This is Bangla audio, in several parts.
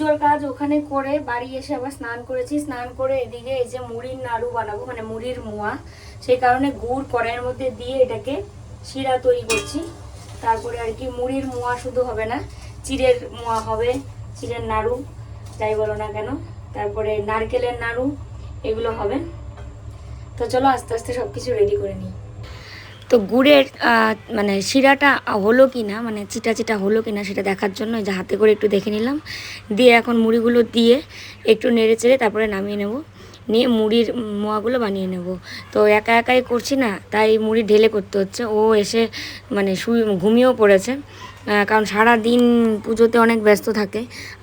পুজোর কাজ ওখানে করে বাড়ি এসে আবার স্নান করেছি। স্নান করে এদিকে এই যে মুড়ির নাড়ু বানাবো মানে মুড়ির মোয়া, সেই কারণে গুড় কড়াইয়ের মধ্যে দিয়ে এটাকে শিরা তৈরি করছি। তারপরে আর কি মুড়ির মোয়া শুধু হবে না, চিড়ের মোয়া হবে, চিড়ের নাড়ু, যাই বলো না কেন। তারপরে নারকেলের নাড়ু, এগুলো হবে। তো চলো আস্তে আস্তে সব কিছু রেডি করে নিই। তো গুড়ের মানে শিরাটা হলো কি না মানে চিটা চিটা হলো কি না সেটা দেখার জন্য যে হাতে করে একটু দেখে নিলাম। দিয়ে এখন মুড়িগুলো দিয়ে একটু নেড়ে চেড়ে তারপরে নামিয়ে নেব। নিয়ে মুড়ির মোয়াগুলো বানিয়ে নেব। তো একা একাই করছি না, তাই মুড়ি ঢেলে করতে হচ্ছে। ও এসে মানে শুয়ে ঘুমিয়েও পড়েছে। কারণ সারা দিন পুজোতে অনেক ব্যস্ত থাকে।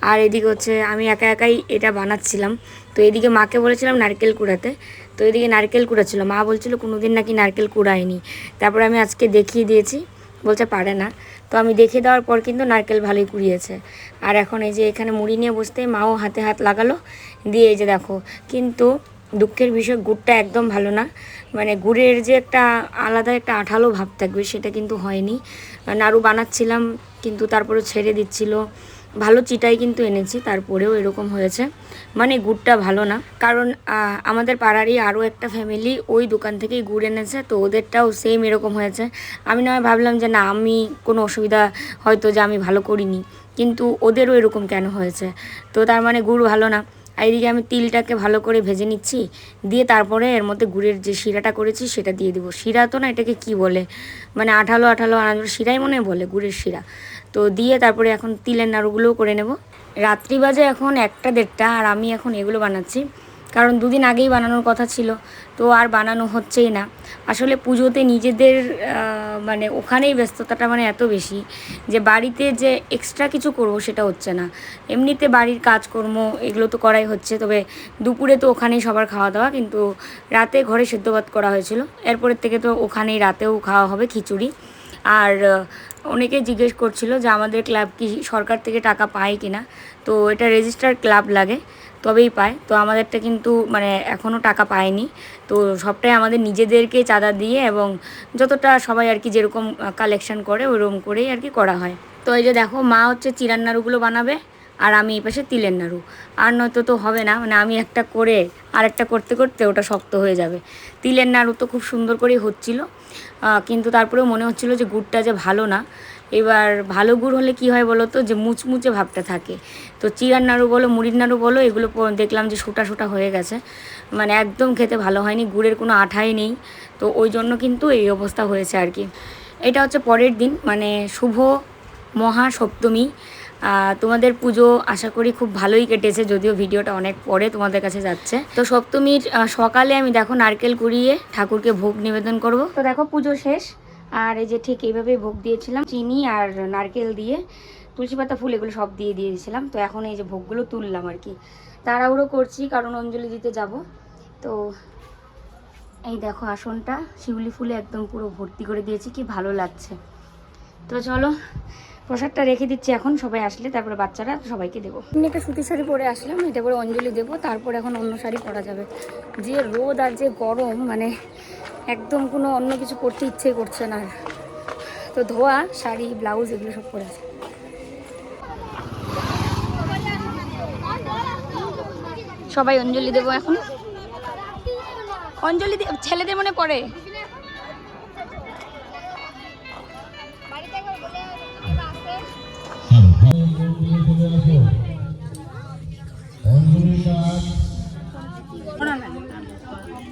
আর এদিকে হচ্ছে আমি একা একাই এটা বানাচ্ছিলাম। তো এদিকে মাকে বলেছিলাম নারকেল কুড়াতে। তো এদিকে নারকেল কুড়াচ্ছিল। মা বলছিল কোনো দিন নাকি নারকেল কুড়ায়নি। তারপরে আমি আজকে দেখিয়ে দিয়েছি। বলছে পারে না। তো আমি দেখিয়ে দেওয়ার পর কিন্তু নারকেল ভালোই কুড়িয়েছে। আর এখন এই যে এখানে মুড়ি নিয়ে বসতে মাও হাতে হাত লাগালো। দিয়ে এই যে দেখো, কিন্তু দুঃখের বিষয় গুড়টা একদম ভালো না। মানে গুড়ের যে একটা আলাদা একটা আঠালো ভাব থাকবে, সেটা কিন্তু হয়নি। নাড়ু বানাচ্ছিলাম, কিন্তু তারপরে ছেড়ে দিচ্ছিল। ভালো চিটাই কিন্তু এনেছি, তারপরেও এরকম হয়েছে। মানে গুড়টা ভালো না। কারণ আমাদের পাড়ারই আরও একটা ফ্যামিলি ওই দোকান থেকেই গুড় এনেছে, তো ওদেরটাও সেম এরকম হয়েছে। আমি নয় ভাবলাম যে, না, আমি কোনো অসুবিধা হয়তো যে আমি ভালো করিনি। কিন্তু ওদেরও এরকম কেন হয়েছে? তো তার মানে গুড় ভালো না। এদিকে আমি তিলটাকে ভালো করে ভেজে নিচ্ছি, দিয়ে তারপরে এর মধ্যে গুড়ের যে শিরাটা করেছি, সেটা দিয়ে দিব। শিরা তো না এটাকে কি বলে? মানে আঠালো আঠালো আনাজ শিরাই মনে বলে, গুড়ের শিরা। তো দিয়ে তারপরে এখন তিলের নাড়ুগুলোও করে নেব। রাত্রি বাজে এখন একটা দেড়টা, আর আমি এখন এগুলো বানাচ্ছি। কারণ দুদিন আগেই বানানোর কথা ছিল, তো আর বানানো হচ্ছেই না। আসলে পুজোতে নিজেদের মানে ওখানেই ব্যস্ততাটা মানে এত বেশি যে বাড়িতে যে এক্সট্রা কিছু করব সেটা হচ্ছে না। এমনিতে বাড়ির কাজকর্ম, এগুলো তো করাই হচ্ছে, তবে দুপুরে তো ওখানেই সবার খাওয়া দাওয়া, কিন্তু রাতে ঘরে সেদ্ধ ভাত করা হয়েছিল। এরপরের থেকে তো ওখানেই রাতেও খাওয়া হবে খিচুড়ি। আর অনেকে জিজ্ঞেস করছিল যে আমাদের ক্লাব কি সরকার থেকে টাকা পায় কি না তো এটা রেজিস্টার ক্লাব লাগে, তবেই পায়। তো আমাদেরটা কিন্তু মানে এখনও টাকা পায়নি। তো সবটাই আমাদের নিজেদেরকে চাঁদা দিয়ে এবং যতটা সবাই আর কি যেরকম কালেকশন করে ওরকম করেই আর কি করা হয়। তো এই যে দেখো, মা হচ্ছে চিরার নাড়ুগুলো বানাবে আর আমি এই পাশে তিলের নাড়ু। আর নয়তো তো হবে না মানে আমি একটা করে আর একটা করতে করতে ওটা শক্ত হয়ে যাবে। তিলের নাড়ু তো খুব সুন্দর করেই হচ্ছিল। কিন্তু তারপরেও মনে হচ্ছিল যে গুড়টা যে ভালো না। এবার ভালো গুড় হলে কি হয় বলো তো? যে মুচমুচে ভাবটা থাকে। তো চিরার নাড়ু বলো, মুড়ির নাড়ু বলো, এগুলো দেখলাম যে সোটা সোটা হয়ে গেছে। মানে একদম খেতে ভালো হয়নি, গুড়ের কোনো আঠাই নেই। তো ওই জন্য কিন্তু এই অবস্থা হয়েছে আর কি। এটা হচ্ছে পরের দিন মানে শুভ মহা সপ্তমী তোমাদের পুজো আশা করি খুব ভালোই কেটেছে, যদিও ভিডিওটা অনেক পরে তোমাদের কাছে যাচ্ছে। তো সপ্তমীর সকালে আমি দেখো নারকেল কুড়িয়ে ঠাকুরকে ভোগ নিবেদন করব। তো দেখো পুজো শেষ, আর এই যে ঠিক এইভাবেই ভোগ দিয়েছিলাম, চিনি আর নারকেল দিয়ে তুলসী পাতা, ফুল এগুলো সব দিয়ে দিয়েছিলাম। তো এখন এই যে ভোগগুলো তুললাম আর কি। তাড়াহুড়ো করছি, কারণ অঞ্জলি দিতে যাব। তো এই দেখো আসনটা, শিউলি ফুলে একদম পুরো ভর্তি করে দিয়েছি, কি ভালো লাগছে। তো চলো প্রসাদটা রেখে দিচ্ছি এখন সবাই আসলে তারপরে বাচ্চারা সবাইকে দেবো। আমি একটা সুতির শাড়ি পরে আসলাম এটা করে অঞ্জলি দেবো তারপর এখন অন্য শাড়ি পরা যাবে। যে রোদ আর যে গরম মানে একদম কোনো অন্য কিছু করতে ইচ্ছে করছে না। তো ধোয়া শাড়ি ব্লাউজ এগুলো সব পরে আছে। সবাই অঞ্জলি দেবো এখন। অঞ্জলি ছেলেদের মনে পড়ে?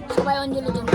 সবাই অঞ্জলি দেবো রেডি আমাদের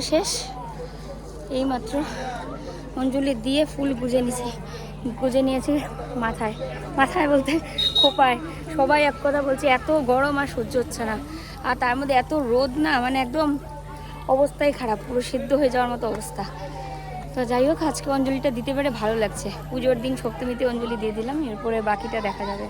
দেওয়া শেষ এইমাত্র অঞ্জলি দিয়ে ফুল গুজে নিছে। গুজে নিয়েছি মাথায়। মাথায় বলতে খোপায়। সবাই এক কথা বলছে, এত গরম আর সহ্য হচ্ছে না। আর তার মধ্যে এত রোদ না মানে একদম অবস্থাই খারাপ, পুরো সিদ্ধ হয়ে যাওয়ার মতো অবস্থা। তো যাই হোক, আজকে অঞ্জলিটা দিতে পেরে ভালো লাগছে। পুজোর দিন সপ্তমীতে অঞ্জলি দিয়ে দিলাম, এরপরে বাকিটা দেখা যাবে।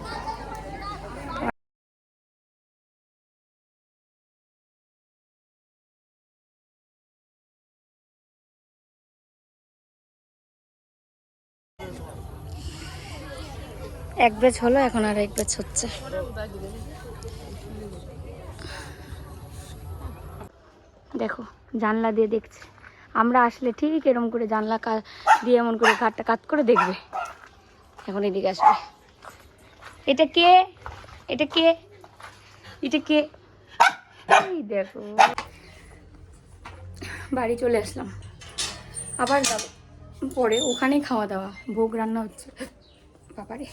এক ব্যাচ হলো, এখন আর এক ব্যাচ হচ্ছে। দেখো, জানলা দিয়ে দেখছে। আমরা আসলে ঠিক এরম করে জানলা দিয়ে এমন করে কাটটা কাট করে দেখবে। এখন এদিকে আসবে। এটা কে? এটা কে? এটা কে? দেখো। বাড়ি চলে আসলাম। আবার যাব। পরে ওখানেই খাওয়া দাওয়া, ভোগ রান্না হচ্ছে। বাবারে।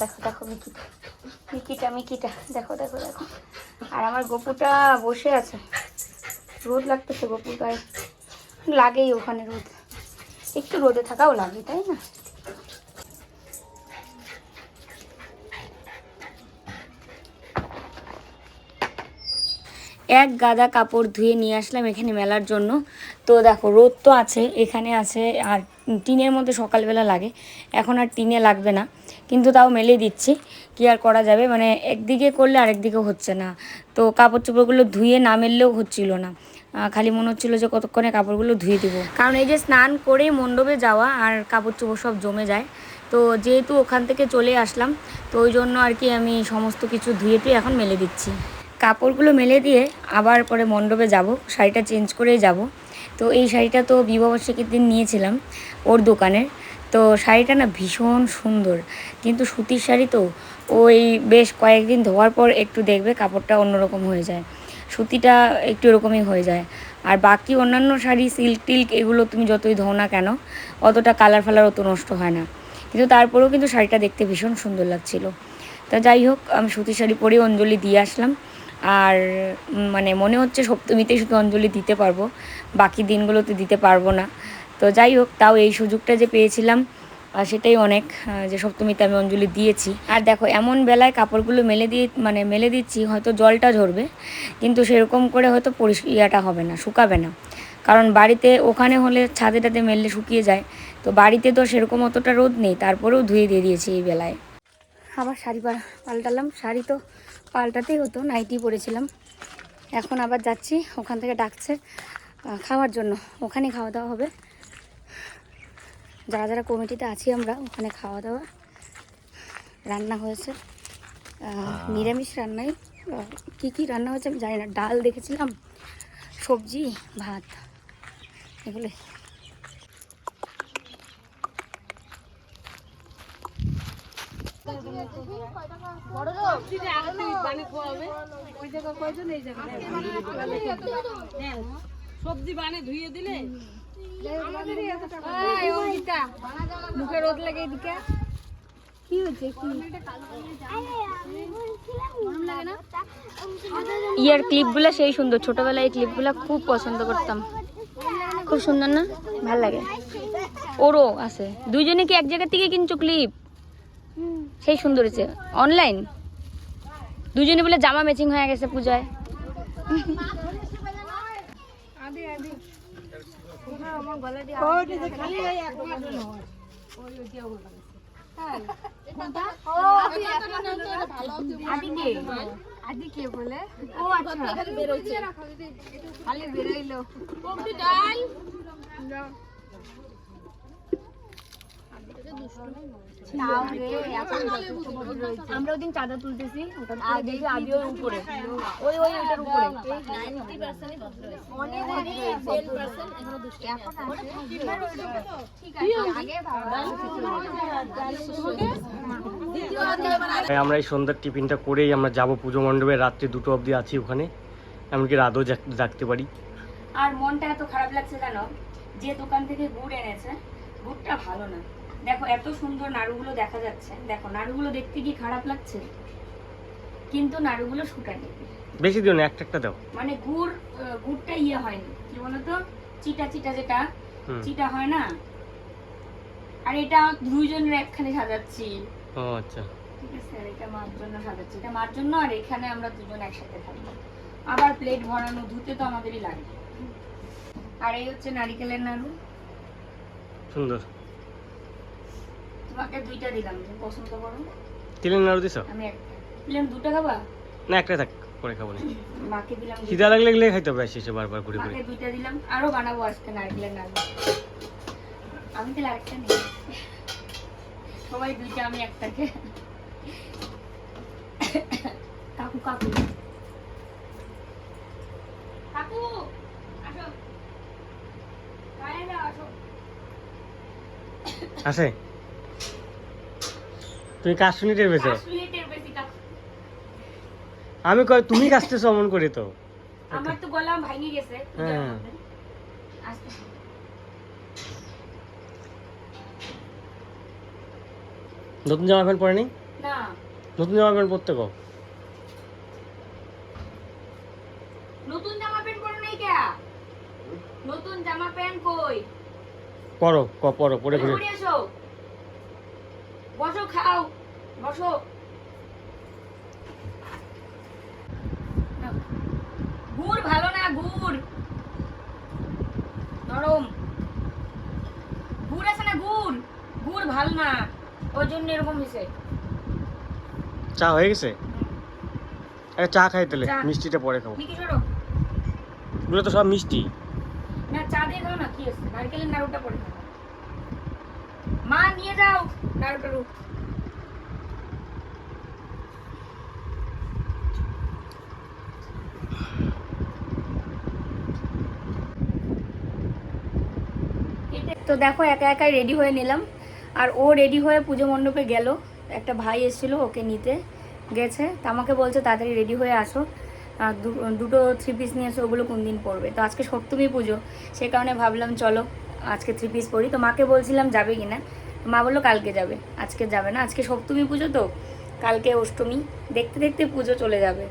দেখো দেখো মিকিটা মিকিটা মিকিটা। দেখো দেখো দেখো। আর আমার গপুটা বসে আছে। রোদ লাগতেছে গপুর গায়ে। লাগেই ওখানে রোদ। একটু রোদে থাকাও লাগে তাই না? এক গাদা কাপড় ধুয়ে নিয়ে আসলাম এখানে মেলার জন্য। তো দেখো, রোদ তো আছে, এখানে আছে, আর টিনের মধ্যে সকালবেলা লাগে, এখন আর টিনে লাগবে না। কিন্তু তাও মেলে দিচ্ছি, কি আর করা যাবে? মানে একদিকে করলে আরেকদিকে হচ্ছে না। তো কাপড় চোপড়গুলো ধুয়ে না মেললেও হচ্ছিল না। খালি মনে হচ্ছিল যে কতক্ষণে কাপড়গুলো ধুয়ে দিব। কারণ এই যে স্নান করে মণ্ডপে যাওয়া আর কাপড় চোপড় সব জমে যায়, তো যেহেতু ওখান থেকে চলে আসলাম, তো ওই জন্য আর কি আমি সমস্ত কিছু ধুয়ে টুয়ে এখন মেলে দিচ্ছি। কাপড়গুলো মেলে দিয়ে আবার পরে মণ্ডপে যাব, শাড়িটা চেঞ্জ করেই যাব। তো এই শাড়িটা তো বিবাহবার্ষিকীর দিন নিয়েছিলাম ওর দোকানের। তো শাড়িটা না ভীষণ সুন্দর, কিন্তু সুতির শাড়ি তো ওই বেশ কয়েকদিন ধোয়ার পর একটু দেখবে কাপড়টা অন্যরকম হয়ে যায়। সুতিটা একটু এরকমই হয়ে যায়। আর বাকি অন্যান্য শাড়ি, সিল্ক টিল্ক এগুলো তুমি যতই ধোও না কেন, অতটা কালার ফালার অত নষ্ট হয় না। কিন্তু তারপরেও কিন্তু শাড়িটা দেখতে ভীষণ সুন্দর লাগছিল। তা যাই হোক, আমি সুতির শাড়ি পরে অঞ্জলি দিয়ে আসলাম। আর মানে মনে হচ্ছে সপ্তমীতেই শুধু অঞ্জলি দিতে পারব, বাকি দিনগুলোতে দিতে পারব না। তো যাই হোক, তাও এই সুযোগটা যে পেয়েছিলাম সেটাই অনেক যে সপ্তমীতে আমি অঞ্জলি দিয়েছি। আর দেখো, এমন বেলায় কাপড়গুলো মেলে দিয়ে মানে মেলে দিচ্ছি, হয়তো জলটা ঝরবে, কিন্তু সেরকম করে হয়তো পরিষ ইয়াটা হবে না, শুকাবে না। কারণ বাড়িতে ওখানে হলে ছাদে টাদে মেললে শুকিয়ে যায়, তো বাড়িতে তো সেরকম অতটা রোদ নেই, তারপরেও ধুয়ে দিয়ে দিয়েছি এই বেলায়। আবার শাড়ি পাল্টালাম, শাড়ি তো পাল্টাতেই হতো নাইটি পরেছিলাম এখন আবার যাচ্ছি ওখান থেকে ডাকছে খাওয়ার জন্য। ওখানে খাওয়া দাওয়া হবে। যারা যারা কমিটিতে আছি আমরা ওখানে খাওয়া দাওয়া। রান্না হয়েছে। নিরামিষ রান্নাই। কী কী রান্না হয়েছে আমি জানি না। ডাল দেখেছিলাম সবজি ভাত। এগুলোই। সবজি বানে ধুয়ে দিলে? মুখে রোদ লাগে এদিকে কি হচ্ছে ইয়ার ক্লিপগুলো সেই সুন্দর। ছোটবেলায় এই ক্লিপগুলো খুব পছন্দ করতাম। খুব সুন্দর না? ভালো লাগে। ওরও আছে। দুইজনে কি এক জায়গা থেকে কিনছো ক্লিপ? সেই সুন্দর হয়েছে। অনলাইন দুজনে বলে জামা ম্যাচিং হয়ে গেছে পূজায়। আমরা ওদিন চাঁদা তুলতেছি ওর উপরে ওই ওই ওটার উপরে আমরা এই সন্ধ্যার টিফিনটা করেই আমরা যাব পুজো মণ্ডপে রাত্রি দুটো অবধি আছি ওখানে এমনকি রাতও জাগতে পারি আর মনটা এত খারাপ লাগছে জানো যে দোকান থেকে গুড় এনেছে গুড়টা ভালো না দেখো এত সুন্দর নাড়ুগুলো দেখা যাচ্ছে। দেখো নাড়ুগুলো দেখতে কি খারাপ লাগছে? কিন্তু নাড়ুগুলো শুকা নেই বেশি দিও না একটা একটা দাও। মানে গুড় গুড়টা ইয়ে হয়নি। কি বলতো? চিটা চিটা যেটা। চিটা হয় না? আর এটা দুইজনের একখানে সাজাচ্ছি। ও আচ্ছা। ঠিক আছে আর এটা মার জন্য সাজাচ্ছি। এটা মার জন্য আর এখানে আমরা দুজন একসাথে থাকব। আবার প্লেট ভরানো ধুতে তো আমাদেরই লাগে। আর এই হচ্ছে নারিকেলের নাড়ু। সুন্দর। তোমাকে দুইটা দিলাম তুমি পছন্দ করো তিলের নাড়ু দিছ? আমি একটা দিলাম দুটো খাবা? না একটা থাক পরে খাব না। মাকে দিলাম খিদা লাগলে গেলে খাইতে হবে শেষে বারবার ঘুরে ঘুরে। মাকে দুইটা দিলাম আরও বানাবো আজকে নারকেলের নাড়ু। আমি তাহলে আরেকটা নিই। সবাই দুইটা আমি একটাকে। কাকু কাকু। কাকু আসো। বাইরে আছে তুমি কাজ শুনি টের বেশি আমি কই তুমি কাজতেছো অমন করে তো। আমার তো গলা ভাঙে গেছে। হ্যাঁ। নতুন জামা প্যান্ট পরে নি। না নতুন জামা প্যান্ট পরতে কো নতুন জামা প্যান্ট পরো নাই কে? নতুন জামা প্যান্ট কই? পরো ক পরো পরে ঘুরে। বসো খাও বসো। গুড় ভালো না গুড়? নরম। গুড় আছে না গুড়? গুড় ভালো না ওই জন্য এরকম হয়েছে। চা হয়ে গেছে? চা খাই তাহলে। মিষ্টিটা পরে খাব। এগুলো তো সব মিষ্টি। না চা দিয়ে খাও না কি আছে? নারকেলের নাড়ুটা পরে খাও। মা, নিয়ে যাও। নাড়ু টাড়ু তো দেখো, একা একাই রেডি হয়ে নিলাম। আর ও রেডি হয়ে পুজো মণ্ডপে গেল। একটা ভাই এসেছিল, ওকে নিতে গেছে। তো আমাকে বলছে, তাড়াতাড়ি রেডি হয়ে আসো। আর দুটো থ্রি পিস নিয়ে এসো, ওগুলো কোন দিন পরবে? তো আজকে সপ্তমী পুজো, সে কারণে ভাবলাম, চলো, আজকে থ্রি পিস পরি। তো মাকে বলছিলাম, যাবে কি না? তো মা বলল কালকে যাবে, আজকে যাবে না, আজকে সপ্তমী পুজো তো, কালকে অষ্টমী, দেখতে দেখতে পুজো চলে যাবে।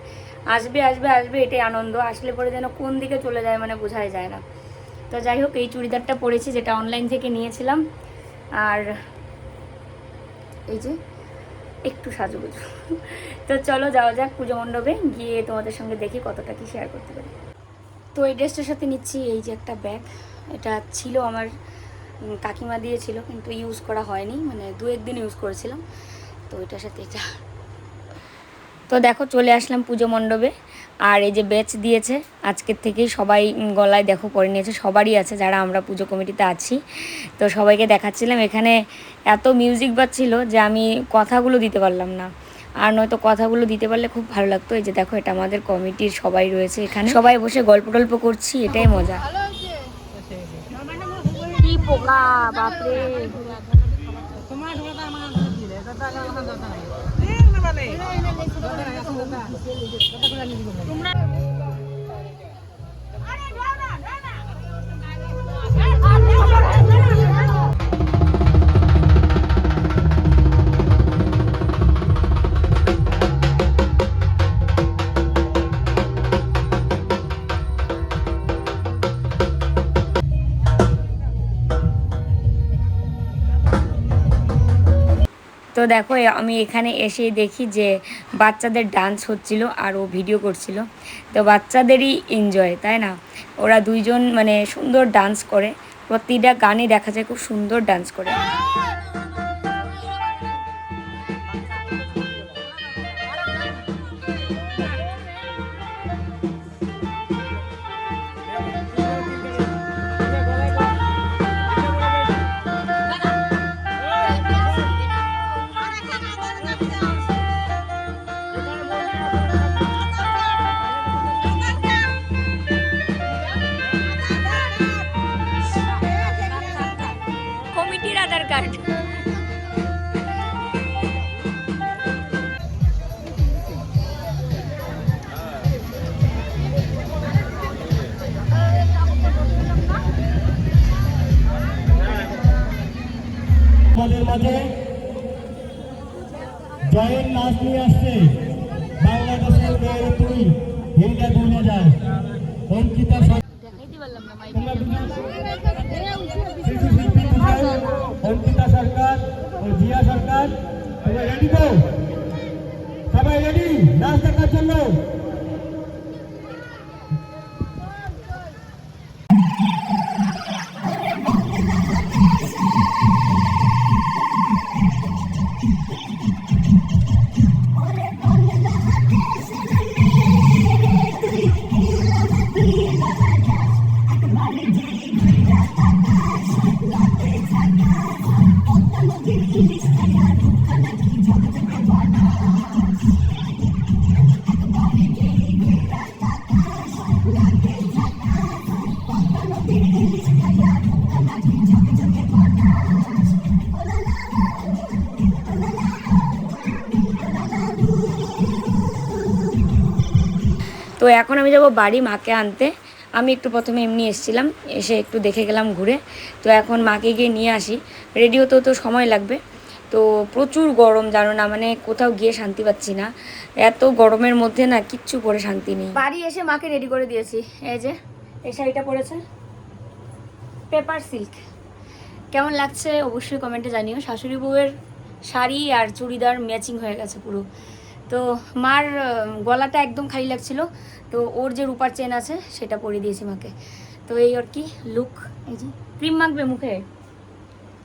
আসবে আসবে আসবে, এটাই আনন্দ, আসলে পরে যেন কোন দিকে চলে যায় মানে বোঝাই যায় না। তো যাই হোক, এই চুড়িদারটা পরেছি যেটা অনলাইন থেকে নিয়েছিলাম, আর এই যে একটু সাজুগুজু। তো চলো যাওয়া যাক পুজো মণ্ডপে, গিয়ে তোমাদের সঙ্গে দেখি কতটা কি শেয়ার করতে পারি। তো এই ড্রেসটার সাথে নিচ্ছি এই যে একটা ব্যাগ এটা ছিল আমার কাকিমা দিয়েছিল, কিন্তু ইউজ করা হয়নি মানে দু একদিন ইউজ করেছিলাম, তো এটার সাথে এটা। তো দেখো, চলে আসলাম পুজো মণ্ডপে, আর এই যে বেচ দিয়েছে, আজকের থেকেই সবাই গলায় দেখো পরে নিয়েছে, সবারই আছে যারা আমরা পুজো কমিটিতে আছি। তো সবাইকে দেখাচ্ছিলাম, এখানে এত মিউজিক বাজছিল যে আমি কথাগুলো দিতে পারলাম না। আর নয়তো কথাগুলো দিতে পারলে খুব ভালো লাগতো, এই যে দেখো, এটা আমাদের কমিটির সবাই রয়েছে এখানে। সবাই বসে গল্প টল্প করছি, এটাই মজা। কি পোকা বাপরে। তোমার তো দেখো আমি এখানে এসে দেখি যে বাচ্চাদের ডান্স হচ্ছিল আর ও ভিডিও করছিল। তো বাচ্চাদেরই এনজয় তাই না? ওরা দুইজন মানে সুন্দর ডান্স করে। প্রতিটা গানে দেখা যায়, খুব সুন্দর ডান্স করে। জয়ের নাচ নিয়ে আসছে। বাংলাদেশের মেয়ে তুই হিলটা দুনে যায় অঙ্কিতা অঙ্কিতা সরকার ও জিয়া সরকার রেডি তো? সবাই রেডি নাচ দেখার জন্য? তো এখন আমি যাব বাড়ি মাকে আনতে। আমি একটু প্রথমে এমনি এসেছিলাম, এসে একটু দেখে গেলাম ঘুরে। তো এখন মাকে গিয়ে নিয়ে আসি। রেডি হতেও তো সময় লাগবে। তো প্রচুর গরম, জানো না মানে কোথাও গিয়ে শান্তি পাচ্ছি না। এত গরমের মধ্যে না কিচ্ছু পরে শান্তি নেই। বাড়ি এসে মাকে রেডি করে দিয়েছি। এই যে, এই শাড়িটা পরেছে। পেপার সিল্ক কেমন লাগছে অবশ্যই কমেন্টে জানিও। শাশুড়ি বউয়ের শাড়ি আর চুড়িদার ম্যাচিং হয়ে গেছে পুরো। তো মার গলাটা একদম খালি লাগছিল। তো ওর যে রূপার চেন আছে সেটা পরিয়ে দিয়েছি মাকে। তো এই আর কি লুক এই যে ক্রিম মাখবে মুখে?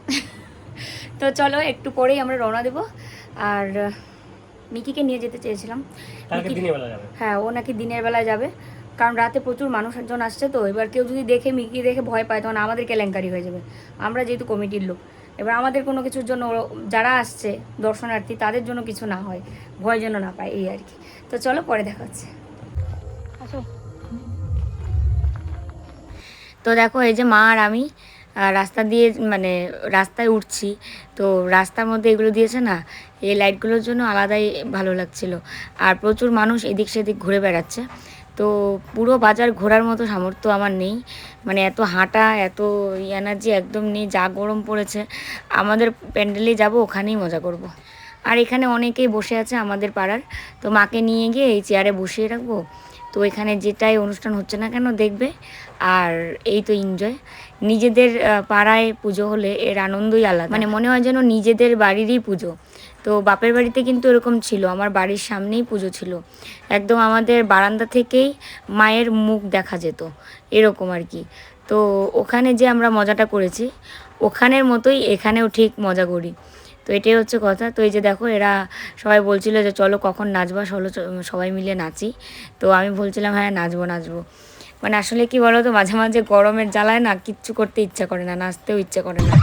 তো চলো একটু পরেই আমরা রওনা দেবো। আর মিকিকে নিয়ে যেতে চেয়েছিলাম। বেলা হ্যাঁ ও নাকি দিনের বেলায় যাবে। কারণ রাতে প্রচুর মানুষজন আসছে তো এবার কেউ যদি দেখে মিকি দেখে ভয় পায় তখন আমাদের কেলেঙ্কারি হয়ে যাবে। আমরা যেহেতু কমিটির লোক এবার আমাদের কোনো কিছুর জন্য যারা আসছে দর্শনার্থী তাদের জন্য কিছু না হয়। ভয় যেন না পায় এই আর কি। তো চলো পরে দেখা হচ্ছে। তো দেখো, এই যে মা আর আমি রাস্তা দিয়ে মানে রাস্তায় উঠছি। তো রাস্তার মধ্যে এগুলো দিয়েছে না, এই লাইটগুলোর জন্য আলাদাই ভালো লাগছিল। আর প্রচুর মানুষ এদিক সেদিক ঘুরে বেড়াচ্ছে। তো পুরো বাজার ঘোরার মতো সামর্থ্য আমার নেই। মানে এত হাঁটা, এত এনার্জি একদম নেই, যা গরম পড়েছে। আমাদের প্যান্ডেলে যাব, ওখানেই মজা করব। আর এখানে অনেকেই বসে আছে আমাদের পাড়ার। তো মাকে নিয়ে গিয়ে এই চেয়ারে বসিয়ে রাখব। তো এখানে যেটাই অনুষ্ঠান হচ্ছে না কেন, দেখবে আর এই তো এনজয় নিজেদের পাড়ায় পুজো হলে এর আনন্দই আলাদা। মানে মনে হয় যেন নিজেদের বাড়িরই পুজো। তো বাপের বাড়িতে কিন্তু এরকম ছিল, আমার বাড়ির সামনেই পুজো ছিল। একদম আমাদের বারান্দা থেকেই মায়ের মুখ দেখা যেত, এরকম আর কি। তো ওখানে যে আমরা মজাটা করেছি, ওখানের মতোই এখানেও ঠিক মজা করি। তো এটাই হচ্ছে কথা। তো এই যে দেখো, এরা সবাই বলছিল যে, চলো কখন নাচবা? চ- সবাই মিলে নাচি। তো আমি বলছিলাম হ্যাঁ নাচবো নাচবো। মানে আসলে কি বলো তো মাঝে মাঝে গরমের জ্বালায় না কিচ্ছু করতে ইচ্ছা করে না, নাচতেও ইচ্ছা করে না।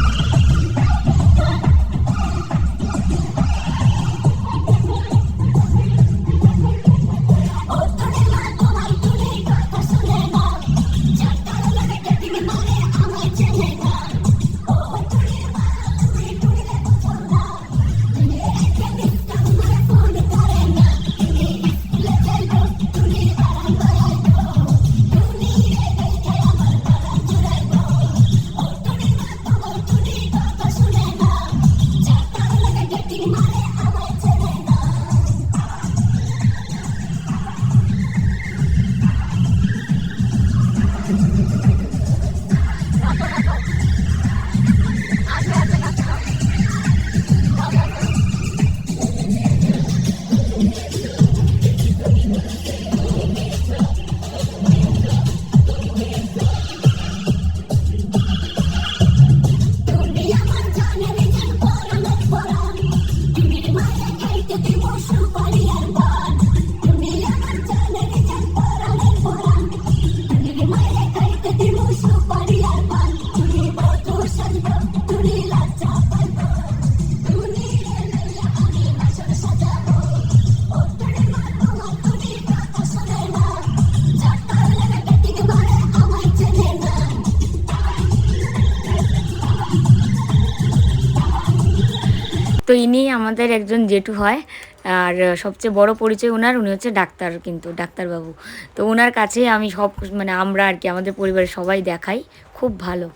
তো ইনি আমাদের একজন জেঠু হয়। আর সবচেয়ে বড় পরিচয় ওনার উনি হচ্ছে ডাক্তার কিন্তু, ডাক্তারবাবু। তো ওনার কাছে আমি সব মানে আমরা আর কি, আমাদের পরিবারের সবাই দেখাই। খুব ভালো।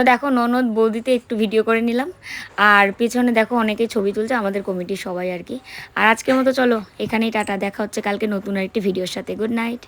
তো দেখো ননদ বৌদিতে একটু ভিডিও করে নিলাম। আর পেছনে দেখো অনেকে ছবি তুলছে, আমাদের কমিটির সবাই আর কি। আর আজকের মতো চলো, এখানেই টাটা, দেখা হচ্ছে কালকে নতুন আরেকটি ভিডিওর সাথে। Good night